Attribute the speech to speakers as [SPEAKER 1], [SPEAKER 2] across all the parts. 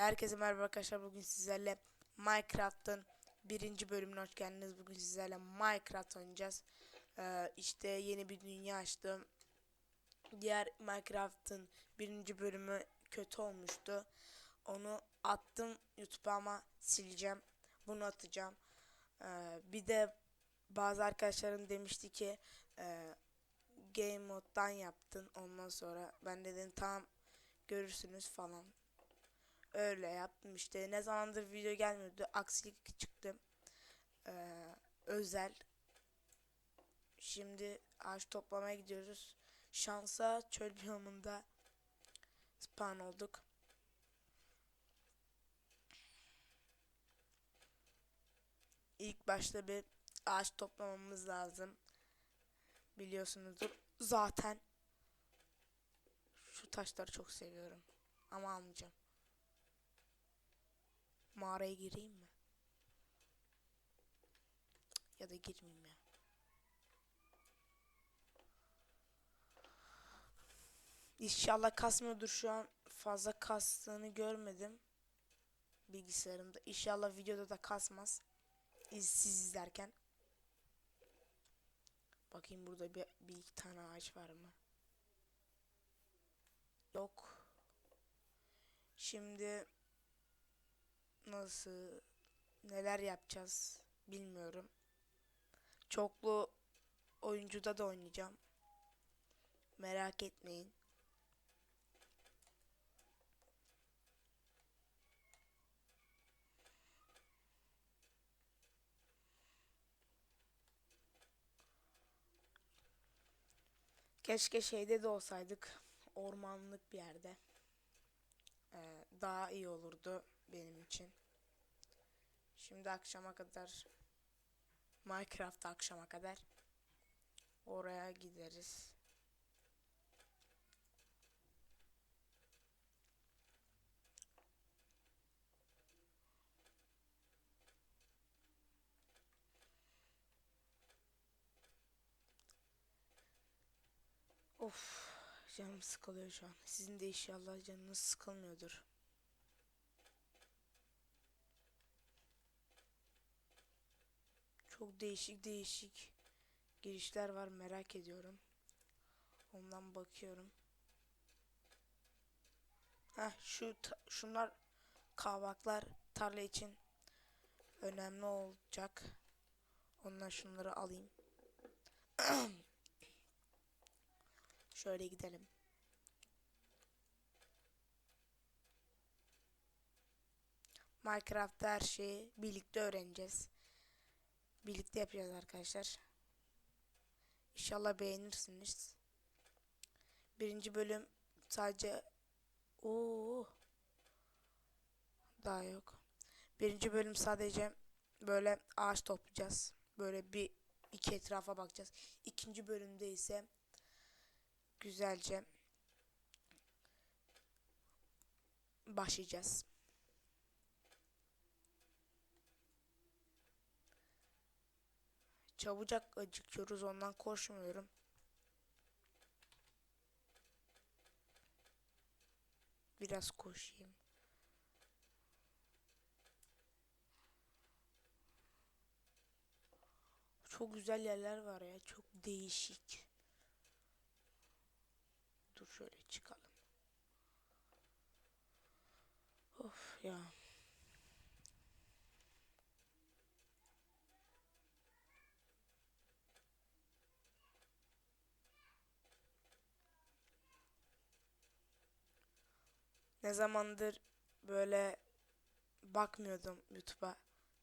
[SPEAKER 1] Herkese merhaba arkadaşlar. Bugün sizlerle Minecraft'ın birinci bölümüne hoş geldiniz. Bugün sizlerle Minecraft oynayacağız. Ee, işte yeni bir dünya açtım. Diğer Minecraft'ın birinci bölümü kötü olmuştu. Onu attım YouTube'a ama sileceğim. Bunu atacağım. Ee, bir de bazı arkadaşlarım demişti ki e, Game moddan yaptın. Ondan sonra ben dedim tamam görürsünüz falan öyle yaptım işte. Ne zamandır video gelmiyordu. Aksilik çıktı. Ee, özel. Şimdi ağaç toplamaya gidiyoruz. Şansa çöl biyomunda spawn olduk. İlk başta bir ağaç toplamamız lazım. Biliyorsunuzdur. Zaten şu taşları çok seviyorum. Ama almayacağım. Mağaraya gireyim mi? Ya da girmeyeyim ya. İnşallah kasmıyordur şu an fazla kastığını görmedim bilgisayarımda. İnşallah videoda da kasmaz. İz, siz izlerken. Bakayım burada bir, bir iki tane ağaç var mı? Yok. Şimdi nasıl neler yapacağız bilmiyorum. Çoklu oyuncuda da oynayacağım. Merak etmeyin. Keşke şeyde de olsaydık. Ormanlık bir yerde. Ee, daha iyi olurdu benim için. Şimdi akşama kadar Minecraft akşama kadar oraya gideriz. Of canım sıkılıyor şu an. Sizin de inşallah canınız sıkılmıyordur. Çok değişik değişik girişler var merak ediyorum. Ondan bakıyorum. Heh şu şunlar kavaklar tarla için önemli olacak. Ondan şunları alayım. Şöyle gidelim. Minecraft'ta her şeyi birlikte öğreneceğiz. Birlikte yapacağız arkadaşlar. İnşallah beğenirsiniz. Birinci bölüm sadece Oo. Daha yok. Birinci bölüm sadece böyle ağaç toplayacağız. Böyle bir iki etrafa bakacağız. İkinci bölümde ise güzelce başlayacağız. Çabucak acıkıyoruz ondan koşmuyorum. Biraz koşayım. Çok güzel yerler var ya. Çok değişik. Dur şöyle çıkalım. Of ya. Ne zamandır böyle bakmıyordum YouTube'a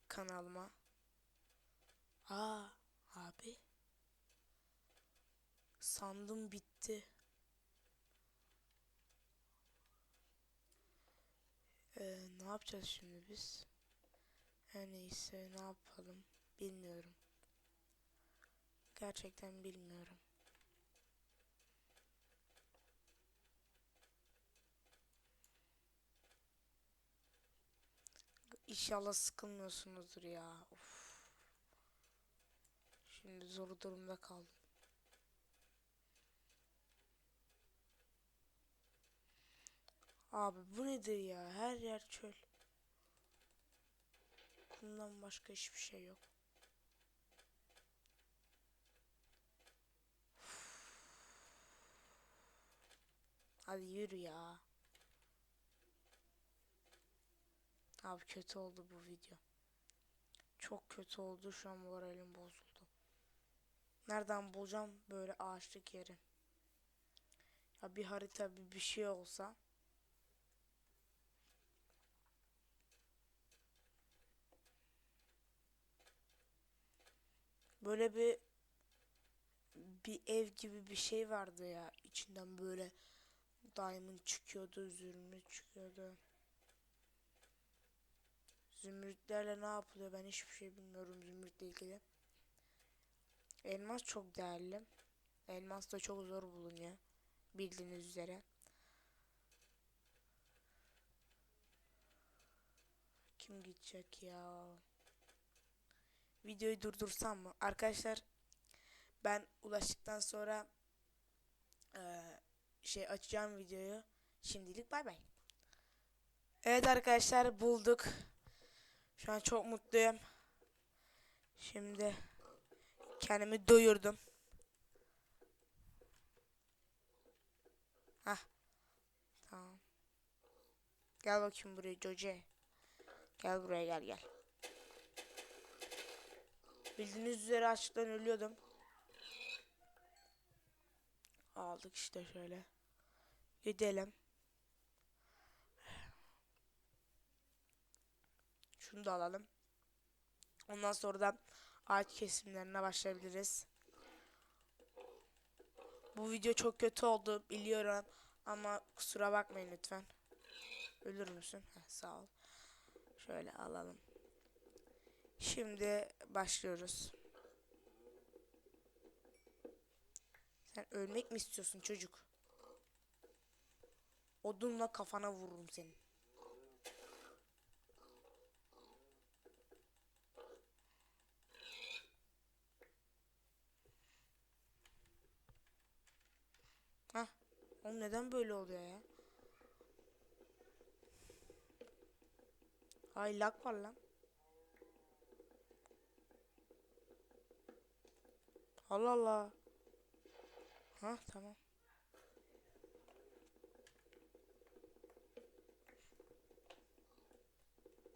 [SPEAKER 1] kanalıma. Aa abi. Sandım bitti. Ee, ne yapacağız şimdi biz? Her neyse ne yapalım bilmiyorum. Gerçekten bilmiyorum. İnşallah sıkılmıyorsunuzdur ya. Of. Şimdi zor durumda kaldım. Abi bu nedir ya? Her yer çöl. Bundan başka hiçbir şey yok. Hadi yürü ya. Abi kötü oldu bu video. Çok kötü oldu. Şu an moralim bozuldu. Nereden bulacağım böyle ağaçlık yeri? Ya bir harita bir bir şey olsa. Böyle bir bir ev gibi bir şey vardı ya. İçinden böyle diamond çıkıyordu, zümrüt çıkıyordu. Zümrütlerle ne yapılıyor ben hiçbir şey bilmiyorum zümrütle ilgili. Elmas çok değerli. Elmas da çok zor bulunuyor. Bildiğiniz üzere. Kim gidecek ya? Videoyu durdursam mı? Arkadaşlar ben ulaştıktan sonra eee, şey açacağım videoyu. Şimdilik bay bay. Evet arkadaşlar bulduk. Şu an çok mutluyum. Şimdi kendimi doyurdum. Hah. Tamam. Gel bakayım buraya Joce. Gel buraya gel gel. Bildiğiniz üzere açlıktan ölüyordum. Aldık işte şöyle. Gidelim. Şunu da alalım. Ondan sonra da ağaç kesimlerine başlayabiliriz. Bu video çok kötü oldu biliyorum ama kusura bakmayın lütfen. Ölür müsün? Heh, sağ ol. Şöyle alalım. Şimdi başlıyoruz. Sen ölmek mi istiyorsun çocuk? Odunla kafana vururum seni. Hah. Oğlum neden böyle oluyor ya? Ay lag var lan. Allah Allah. Ha tamam.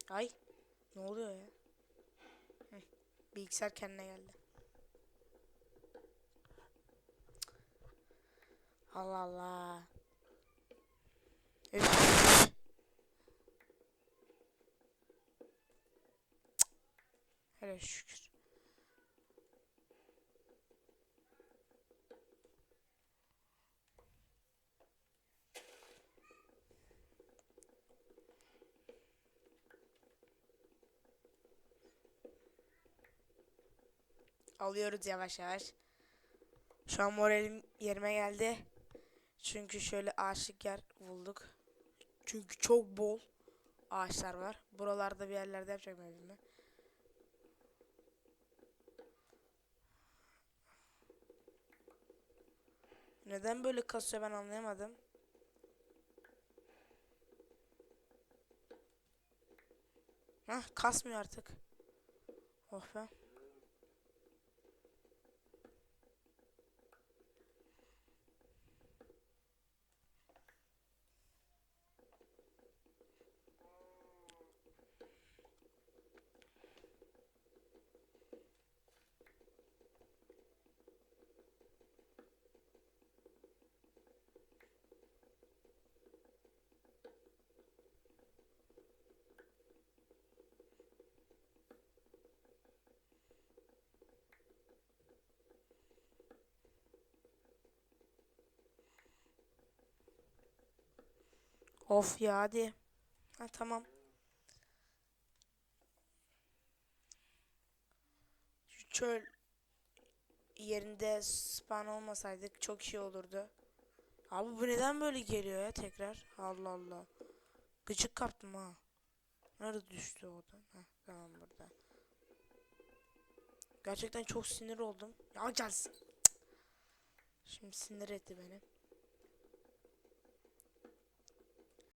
[SPEAKER 1] Ay ne oluyor ya? Hı, bilgisayar kendine geldi. Allah Allah. Hele şükür. Alıyoruz yavaş yavaş. Şu an moralim yerime geldi. Çünkü şöyle ağaçlık yer bulduk. Çünkü çok bol ağaçlar var. Buralarda bir yerlerde yapacağım evimi. Neden böyle kasıyor ben anlayamadım. Hah kasmıyor artık. Oh be. Of ya hadi. Ha tamam. Şu çöl yerinde spawn olmasaydık çok iyi olurdu. Abi bu neden böyle geliyor ya tekrar? Allah Allah. Gıcık kaptım ha. Nerede düştü o da? Heh, tamam burada. Gerçekten çok sinir oldum. Ya. Cık. Şimdi sinir etti beni.